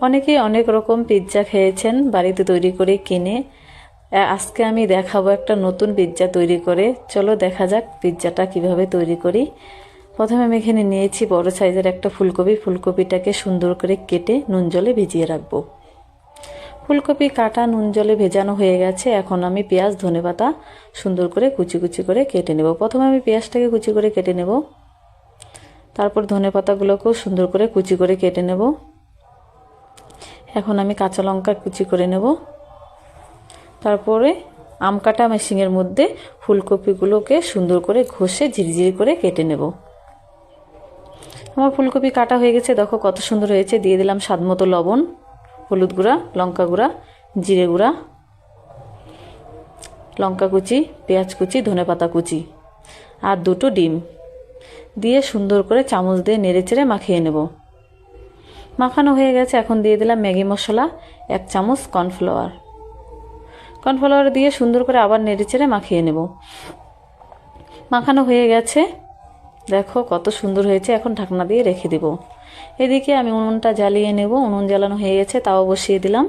অনেকেই অনেক রকম পিৎজা খেয়েছেন, বাড়িতে তৈরি করে কিনে। আজকে আমি দেখাবো একটা নতুন পিৎজা তৈরি করে। চলো দেখা যাক পিৎজাটা কীভাবে তৈরি করি। প্রথমে আমি এখানে নিয়েছি বড় সাইজের একটা ফুলকপি। ফুলকপিটাকে সুন্দর করে কেটে নুন জলে ভিজিয়ে রাখব। ফুলকপি কাটা, নুন জলে ভেজানো হয়ে গেছে। এখন আমি পেঁয়াজ, ধনেপাতা সুন্দর করে কুচি কুচি করে কেটে নেব। প্রথমে আমি পেঁয়াজটাকে কুচি করে কেটে নেব। তারপর ধনেপাতাগুলোকেও সুন্দর করে কুচি করে কেটে নেব। এখন আমি কাঁচা লঙ্কা কুচি করে নেব। তারপরে আম কাটা মেশিনের মধ্যে ফুলকপিগুলোকে সুন্দর করে ঘষে ঝিরিঝিরি করে কেটে নেব। আমার ফুলকপি কাটা হয়ে গেছে, দেখো কত সুন্দর হয়েছে। দিয়ে দিলাম স্বাদ মতো লবণ, হলুদ গুঁড়া, লঙ্কা গুঁড়া, জিরে গুঁড়া, লঙ্কা কুচি, পেঁয়াজ কুচি ধনেপাতা কুচি আর দুটো ডিম। দিয়ে সুন্দর করে চামচ দিয়ে নেড়ে চেড়ে মাখিয়ে নেব। মাখানো হয়ে গেছে, এখন দিয়ে দিলাম ম্যাগি মশলা, এক চামচ কর্নফ্লাওয়ার। কর্নফ্লাওয়ার দিয়ে সুন্দর করে আবার নেড়ে চেড়ে মাখিয়ে নেব। মাখানো হয়ে গেছে। দেখো কত সুন্দর হয়েছে, এখন ঢাকনা দিয়ে রেখে দেব। এদিকে আমি উনুনটা জ্বালিয়ে নেব। উনুন জ্বালানো হয়ে গেছে, তাও বসিয়ে দিলাম।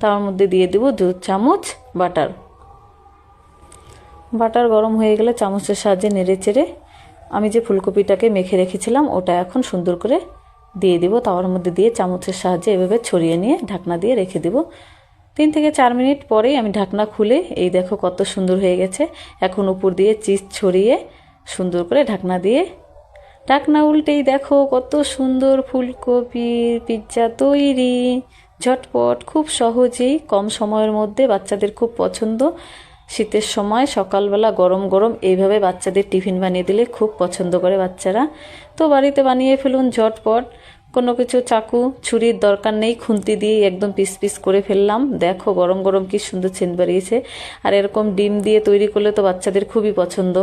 তার মধ্যে দিয়ে দেব দু চামচ বাটার। বাটার গরম হয়ে গেলে চামচের সাহায্যে নেড়ে চেড়ে আমি যে ফুলকপিটাকে মেখে রেখেছিলাম, ওটা এখন সুন্দর করে দিয়ে দিব, তাওয়ার মধ্যে দিয়ে চামচের সাহায্যে এভাবে ছড়িয়ে নিয়ে ঢাকনা দিয়ে রেখে দেব। তিন থেকে চার মিনিট পরেই আমি ঢাকনা খুলে, এই দেখো কত সুন্দর হয়ে গেছে। এখন উপর দিয়ে চিজ ছড়িয়ে সুন্দর করে ঢাকনা দিয়ে, ঢাকনা উল্টেই দেখো কত সুন্দর ফুলকপির পিৎজা তৈরি। ঝটপট, খুব সহজেই, কম সময়ের মধ্যে বাচ্চাদের খুব পছন্দ। শীতের সময় সকালবেলা গরম গরম এইভাবে বাচ্চাদের টিফিন বানিয়ে দিলে খুব পছন্দ করে বাচ্চারা। তো বাড়িতে বানিয়ে ফেলুন ঝটপট। কোনো কিছু চাকু ছুরির দরকার নেই, খুন্তি দিয়ে একদম পিস পিস করে ফেললাম। দেখো গরম গরম কি সুন্দর ছেন বেরিয়েছে আর এরকম ডিম দিয়ে তৈরি করলে তো বাচ্চাদের খুবই পছন্দ।